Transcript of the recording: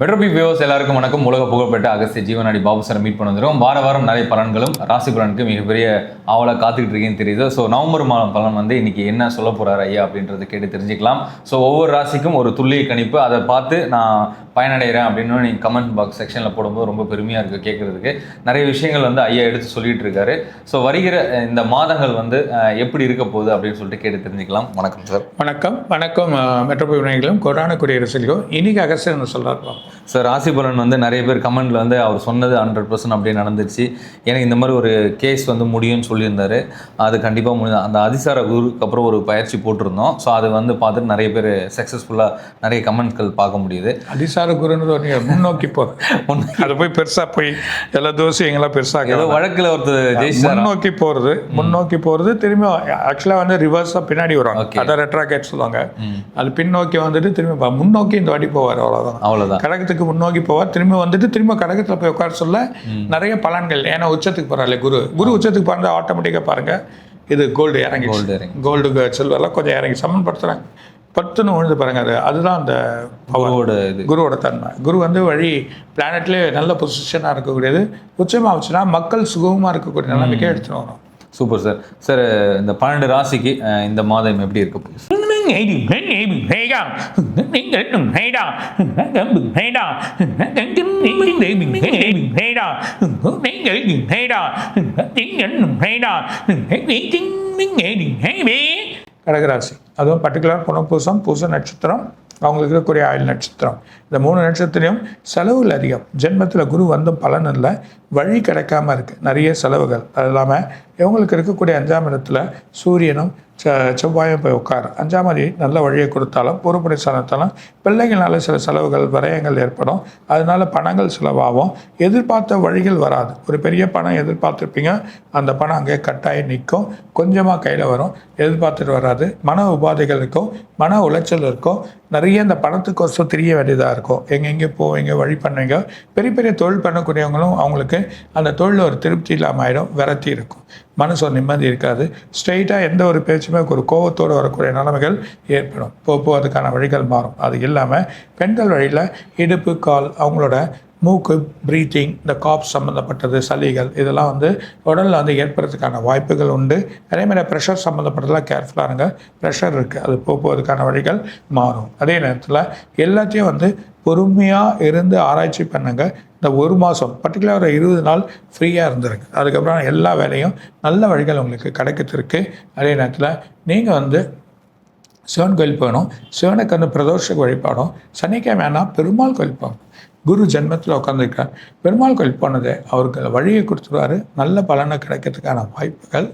மெட்ரோபி viewers எல்லாருக்கும் வணக்கம். உலக புகழ்பெற்ற அகஸ்திய ஜீவனாடி பாபு சார் மீட் பண்ண வந்துடும் வார வாரம் நிறைய பலன்களும் ராசி பலனுக்கு மிகப்பெரிய ஆவலாக காத்துக்கிட்டு இருக்கேன்னு தெரியுது. ஸோ நவம்பர் மாதம் பலன் வந்து இன்னைக்கு என்ன சொல்ல போகிறார் ஐயா அப்படின்றத கேட்டு தெரிஞ்சுக்கலாம். ஸோ ஒவ்வொரு ராசிக்கும் ஒரு துல்லிய கணிப்பு. அதை பார்த்து நான் பயனடைகிறேன் அப்படின்னு நீங்கள் கமெண்ட் பாக்ஸ் செக்ஷனில் போடும்போது ரொம்ப பெருமையாக இருக்குது கேட்குறதுக்கு நிறைய விஷயங்கள் வந்து ஐயா எடுத்து சொல்லிட்டு இருக்காரு. ஸோ வருகிற இந்த மாதங்கள் வந்து எப்படி இருக்க போகுது அப்படின்னு சொல்லிட்டு கேட்டு தெரிஞ்சுக்கலாம். வணக்கம் சார். வணக்கம். வணக்கம் மெட்ரோபி விநாயகர்களும் குடியரசு குடியரசுலையும் இன்னைக்கு அகஸ்டர் சொல்கிறார் சார் ராசி பலன் வந்து நிறைய பேர் கமெண்ட்ல வந்து அவர் சொன்னது ஹண்ட்ரட் பர்சன்ட் அப்படியே நடந்துருச்சு. எனக்கு இந்த மாதிரி ஒரு கேஸ் வந்து முடியும்னு சொல்லியிருந்தாரு. அது கண்டிப்பாக முடியும் அந்த அதிசார குருக்கு அப்புறம் ஒரு பயிற்சி போட்டிருந்தோம். ஸோ அது வந்து பார்த்துட்டு நிறைய பேர் சக்ஸஸ்ஃபுல்லாக நிறைய கமெண்ட்கள் பார்க்க முடியுது. அதிசார குருன்னு நீங்க முன்னோக்கி போகிறது அது போய் பெருசாக போய் எல்லா தோசையும் எங்கெல்லாம் ஏதோ பெருசாக வழக்கில் ஒருத்தர் ஜெயிச்சார்? முன்னோக்கி போகிறது முன்னோக்கி போகிறது திரும்பி ஆக்சுவலாக வந்து ரிவர்ஸாக பின்னாடி வரும் Okay. அதை ரெட்ராகேட் சொல்லுவாங்க. அது பின்னோக்கி வந்துட்டு திரும்பி பா- முன்னோக்கி இந்த வாட்டி போவார் அவ்வளோதான் அவ்வளோதான் கடகத்துக்கு முன்னோக்கி போவார். திரும்பி வந்துட்டு திரும்ப கடகத்தில் போய் உட்கார சொல்ல நிறைய பலன்கள். ஏன்னா உச்சத்துக்கு போகிறாள் குரு. குரு உச்சத்துக்கு போகிறத ஆட்டோமேட்டிக்காக பாருங்க இது கோல்டு இறங்கி கோல்டு இறங்கி கோல்டு சில்வர்லாம் கொஞ்சம் இறங்கி சமன்படுத்துகிறாங்க பத்துன்னு விழுந்து பாருங்க அது அதுதான் அந்த பவர் அவரோட இது. குருவோட தன்மை. குரு வந்து வழி பிளானட்லேயே நல்ல பொசிஷனாக இருக்கக்கூடியது. உச்சமாக வச்சுன்னா மக்கள் சுகமாக இருக்கக்கூடிய நிலைமைக்கே எடுத்துன்னு வரும் சூப்பர் சார் சார் இந்த பன்னெண்டு ராசிக்கு இந்த மாதம் எப்படி இருக்க? போகுது கடகராசி. அதுவும் பர்டிகுலர் புனப்பூசம் பூச நட்சத்திரம் அவங்களுக்கு இருக்கக்கூடிய ஆயுள் நட்சத்திரம். இந்த மூணு நட்சத்திரம் செலவுகள் அதிகம். ஜென்மத்தில் குரு வந்தும் பலன் இல்லை. வழி கிடைக்காம இருக்குது நிறைய செலவுகள். அது இல்லாமல் இவங்களுக்கு இருக்கக்கூடிய அஞ்சாம் இடத்துல சூரியனும் ச செவ்வாயும் போய் உட்கார். அஞ்சாம் அதி நல்ல வழியை கொடுத்தாலும் பொறுப்புடை சாணத்தாலும் பிள்ளைகள்னால சில செலவுகள் விரயங்கள் ஏற்படும். அதனால பணங்கள் செலவாகும். எதிர்பார்த்த வழிகள் வராது. ஒரு பெரிய பணம் எதிர்பார்த்துருப்பீங்க அந்த பணம் அங்கே கட்டாயி நிற்கும். கொஞ்சமாக கையில் வரும். எதிர்பார்த்துட்டு வராது. மன உபாதைகள் இருக்கும். மன உளைச்சல் இருக்கும். நிறைய இந்த பணத்துக்கோசம் தெரிய வேண்டியதாக இருக்கும். எங்கெங்கே போவீங்க வழி பண்ணுவீங்க பெரிய பெரிய தொழில் பண்ணக்கூடியவங்களும் அவங்களுக்கு அந்த தொழில் ஒரு திருப்தி இல்லாமல் ஆயிடும் விரத்தி இருக்கும். மனசு ஒரு நிம்மதி இருக்காது. ஸ்ட்ரெயிட்டாக எந்த ஒரு பேச்சுமே ஒரு கோபத்தோடு வரக்கூடிய நிலைமைகள் ஏற்படும். போக போக அதுக்கான வழிகள் மாறும். அது இல்லாமல் பெண்கள் வழியில் இடுப்பு கால் அவங்களோட மூக்கு ப்ரீத்திங் இந்த காப் சம்மந்தப்பட்டது சளிகள் இதெல்லாம் வந்து உடலில் வந்து ஏற்படுறதுக்கான வாய்ப்புகள் உண்டு. அதே மாதிரி ப்ரெஷர் சம்மந்தப்பட்டதெல்லாம் கேர்ஃபுல்லாக இருங்க. ப்ரெஷர் இருக்குது அது போக வழிகள் மாறும். அதே நேரத்தில் எல்லாத்தையும் வந்து பொறுமையாக இருந்து ஆராய்ச்சி பண்ணுங்க. இந்த ஒரு மாதம் பர்டிகுலர் ஒரு இருபது நாள் ஃப்ரீயாக இருந்திருக்கு. அதுக்கப்புறம் எல்லா வேலையும் நல்ல வழிகள் உங்களுக்கு கிடைக்கிறதுக்கு. அதே நேரத்தில் நீங்கள் வந்து சிவன் கோயில் போகணும். சிவனுக்கு வந்து பிரதோஷ வழிபாடும் சனிக்கிழமை ஆனால் பெருமாள் கோயில் போகணும். குரு ஜென்மத்தில் உட்காந்துருக்கார் பெருமாள் கோயில் போனது அவருக்கு வழியை கொடுத்துருவாரு. நல்ல பலனை கிடைக்கிறதுக்கான வாய்ப்புகள்